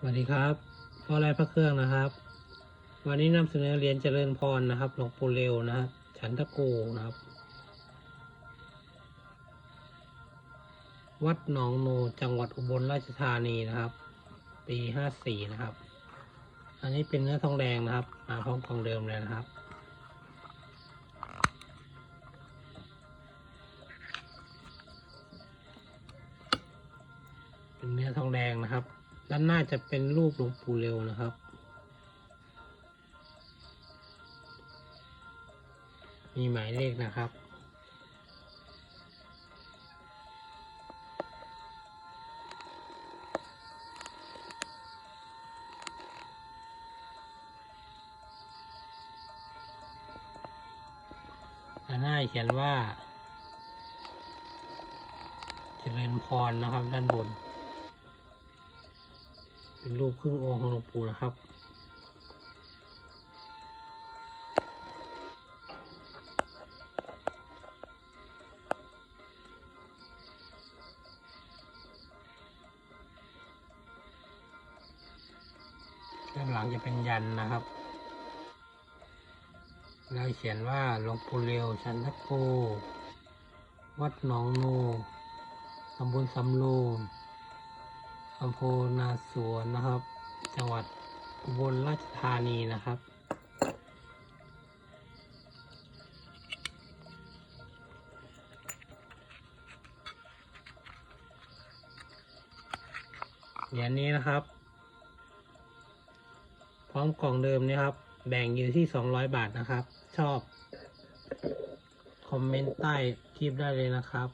สวัสดีครับพ่อไรพระเครื่องนะครับ วันนี้นำเสนอเหรียญเจริญพรนะครับ หลวงปู่เร็วนะครับ ฉันทโกนะครับ วัดหนองโนจังหวัดอุบลราชธานีนะครับ ปีห้าสี่นะครับ อันนี้เป็นเนื้อทองแดงนะครับ มาพร้อมกองเดิมเลยนะครับเป็นเนื้อทองแดงนะครับานหน้าจะเป็นรูปหลวงปู่เร็วนะครับ มีหมายเลขนะครับ ด้านหน้าเขียนว่า เจริญพรนะครับด้านบน เป็นรูปครึ่งองค์ของหลวงปู่นะครับ ด้านหลังจะเป็นยันนะครับแล้วเขียนว่าหลวงปู่เร็วชันทโก วัดหนองโนตำบลสำโรง อำเภอนาสวนนะครับ จังหวัดอุบลราชธานีนะครับ เหรียญนี้นะครับ พร้อมกล่องเดิมนะครับ แบ่งอยู่ที่ 200 บาทนะครับ ชอบ คอมเมนต์ใต้คลิปได้เลยนะครับ